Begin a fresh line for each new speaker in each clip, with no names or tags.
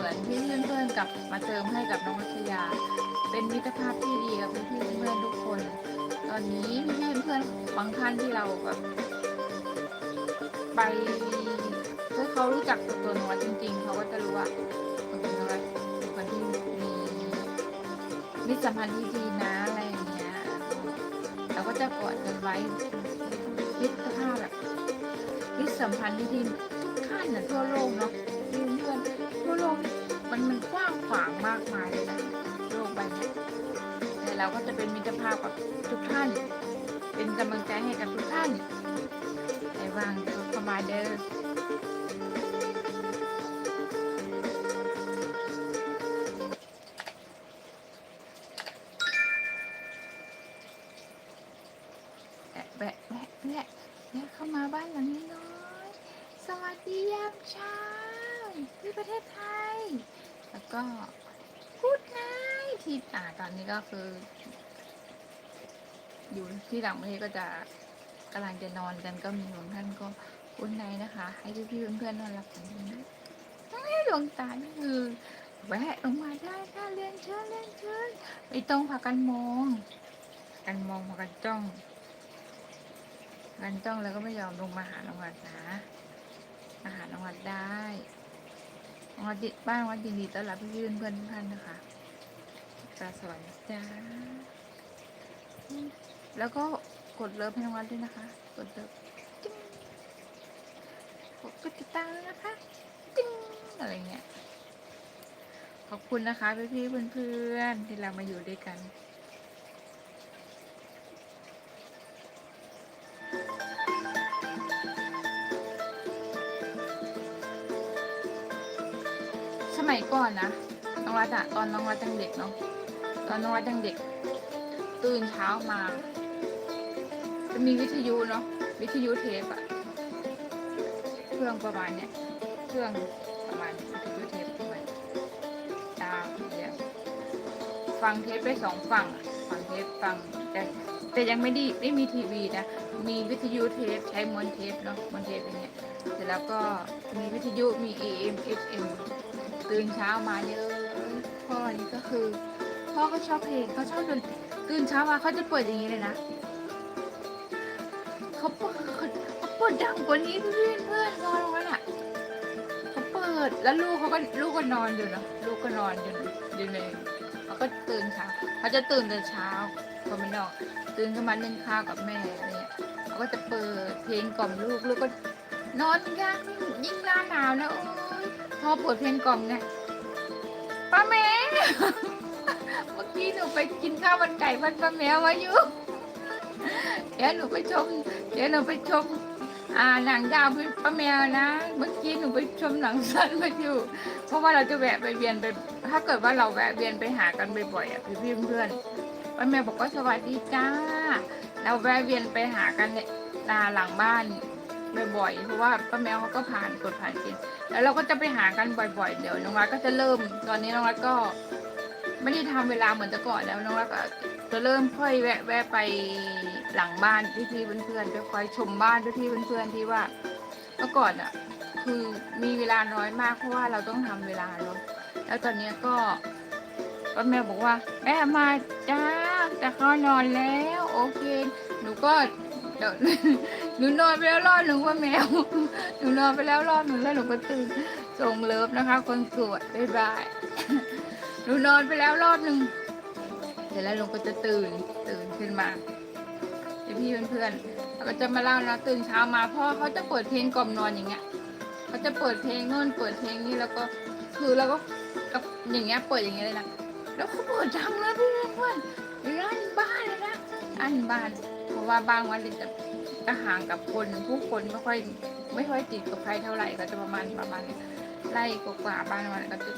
มือนพี่เพื่อนๆกับมาเติมให้กับน้องวัชยา เป็นมิตรภาพที่ดีกับพี่ๆเพื่อนๆทุกคน ตอนนี้พี่เพื่อนๆบางท่านที่เราแบบไปถ้าเขารู้จักตัวตนวัดจริง ๆ เขาก็จะรู้ว่าตัวตนวัดเป็นคนที่มีมิตรสัมพันธ์ที่ดีนะอะไรอย่างเงี้ยเราก็จะกอดกันไว้มิตรภาพแบบมิตรสัมพันธ์ที่ดี เราก็จะเป็นมิตรภาพกับทุกท่าน เป็นกำลังใจให้กับทุกท่านในวางเข้ามาเด้อแวะแวะแวะแวะเข้ามาบ้านหลังนี้น้อยสวัสดียามเช้าที่ประเทศไทย แล้วก็ ที่อ่าตอนนี้ก็คือ อยู่ที่ต่างประเทศก็จะกำลังจะนอนกันก็มีบางท่านก็พูดไนนะคะ ให้พี่ๆเพื่อนๆนอนหลับกันดีนะให้ดวงตานี่คือแวะลงมาได้ค่ะเรียนเชิญเรียนเชิญไม่ต้องพากันมองกันมองพากันจ้องกันจ้องแล้วก็ไม่ยอมลงมาหาน้องวัดนะมาหาน้องวัดได้วัดดิบ้านวัดยินดีต้อนรับพี่เพื่อนเพื่อนทุกท่านนะคะ กราสวัสดีจ้า แล้วก็กดเลิฟให้น้องวัดด้วยนะคะ กดเลิฟจิ้งกดกดติดตามนะคะจิ้งอะไรเงี้ย ขอบคุณนะคะพี่ๆเพื่อนๆที่เรามาอยู่ด้วยกันสมัยก่อนนะน้องรัฐอะตอนน้องรัฐยังเด็กเนาะ ตอนน้องรัฐยังเด็ก ตื่นเช้ามา จะมีวิทยุเนาะวิทยุเทปอะเครื่องประมาณเนี้ยเครื่องประมาณวิทยุเทปประมาณดาวเดียฟังเทปได้สองฝั่งฟังเทปฟังแต่แต่ยังไม่ได้ไม่มีทีวีนะมีวิทยุเทปใช้มวนเทปเนาะมวนเทปอย่างเงี้ยเสร็จแล้วก็มีวิทยุมี AM FM ตื่นเช้ามาเยอะพ่อนี่ก็คือ พ่อก็ชอบเพลงเขาชอบดนตื่นเช้ามาเขาจะเปิดอย่างนี้เลยนะเขาเปิดเขาเปิดดังกว่านี้เพื่อนเพื่อนนอนลงมาน่ะเขาเปิดแล้วลูกเขาก็ลูกก็นอนอยู่นะลูกก็นอนอยู่อยู่ในเขาก็ตื่นเช้าเขาจะตื่นแต่เช้าพอมันออกตื่นขึ้นมานึ่งข้าวกับแม่อะไรเงี้ยเขาก็จะเปิดเพลงกล่อมลูกลูกก็นอนกันยิ่งหน้าหนาวนะโอ้ยพอเปิดเพลงกล่อมไงป้าแมว เมื่อกี้หนูไปกินข้าวมันไก่พันป้าแมวมาอยู่ เดี๋ยวหนูไปชม เดี๋ยวหนูไปชม อ่าหนังยาวพี่ป้าแมวนะ เมื่อกี้หนูไปชมหนังสั้นมาอยู่ เพราะว่าเราจะแวะไปเวียนไป ถ้าเกิดว่าเราแวะเวียนไปหากันบ่อยๆอะพี่เพื่อนๆป้าแมวบอกว่าสวัสดีจ้า เราแวะเวียนไปหากันเนี่ยนาหลังบ้านบ่อยๆ เพราะว่าป้าแมวเขาก็ผ่านกดผ่านกิน แล้วเราก็จะไปหากันบ่อยๆ เดี๋ยวน้องรักก็จะเริ่ม ตอนนี้น้องรักก็ ไม่ได้ทำเวลาเหมือนแต่ก่อนแล้วน้องรักก็จะเริ่มค่อยแวะแวะไปหลังบ้านพี่ๆเพื่อนๆไปคอยชมบ้านพี่ๆเพื่อนๆที่ว่าเมื่อก่อนอะ คือมีเวลาน้อยมากเพราะว่าเราต้องทำเวลาเนาะแล้วตอนนี้ก็ป้าแมวบอกว่าแม่มาจ้าจะเข้านอนแล้ว โอเค หนูก็เดี๋ยวหนูนอนไปแล้วรอบหนึ่งว่าแมวหนูนอนไปแล้วรอบหนึ่งแล้วหนูก็ตื่นส่งเลิฟนะคะ คนสวยบ๊ายบาย หนูนอนไปแล้วรอบหนึ่งเสร็จแล้วหนูก็จะตื่นตื่นขึ้นมาพี่เพื่อนๆเราก็จะมาเล่านะตื่นเช้ามาพ่อเขาจะเปิดเพลงกล่อมนอนอย่างเงี้ยเขาจะเปิดเพลงโน่นเปิดเพลงนี้แล้วก็คือเราก็กับอย่างเงี้ยเปิดอย่างเงี้ยเลยนะแล้วเขาเปิดดังนะพี่เพื่อนๆลั่นบ้านเลยนะลั่นบ้าน เพราะว่าบางวันจะจะห่างกับคนผู้คนไม่ค่อยไม่ค่อยติดกับใครเท่าไหร่ก็จะประมาณประมาณไล่กว่าบ้านวันก็จะ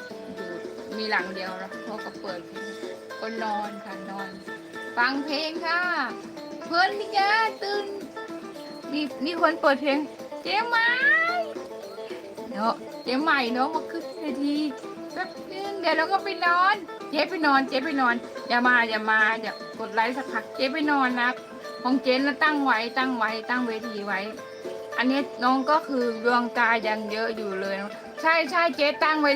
มีหลังเดียวแล้วพ่อก็เปิดเพลงก็นอนค่ะนอน ฟังเพลงค่ะ เพื่อนนี่แกตื่นมีมีคนเปิดเพลงเจ๊ไม้เนาะเจ๊ใหม่เนาะมาขึ้นเวทีแป๊บนึงเดี๋ยวเราก็ไปนอน เจ๊ไปนอน เจ๊ไปนอน อย่ามาอย่ามาอย่ากดไลค์สักพักเจ๊ไปนอนนะของเจ๊นะตั้งไว้ตั้งไว้ตั้งเวทีไว้ อันนี้น้องก็คือดวงตายังเยอะอยู่เลย ใช่ใช่เจ๊ตั้งไว้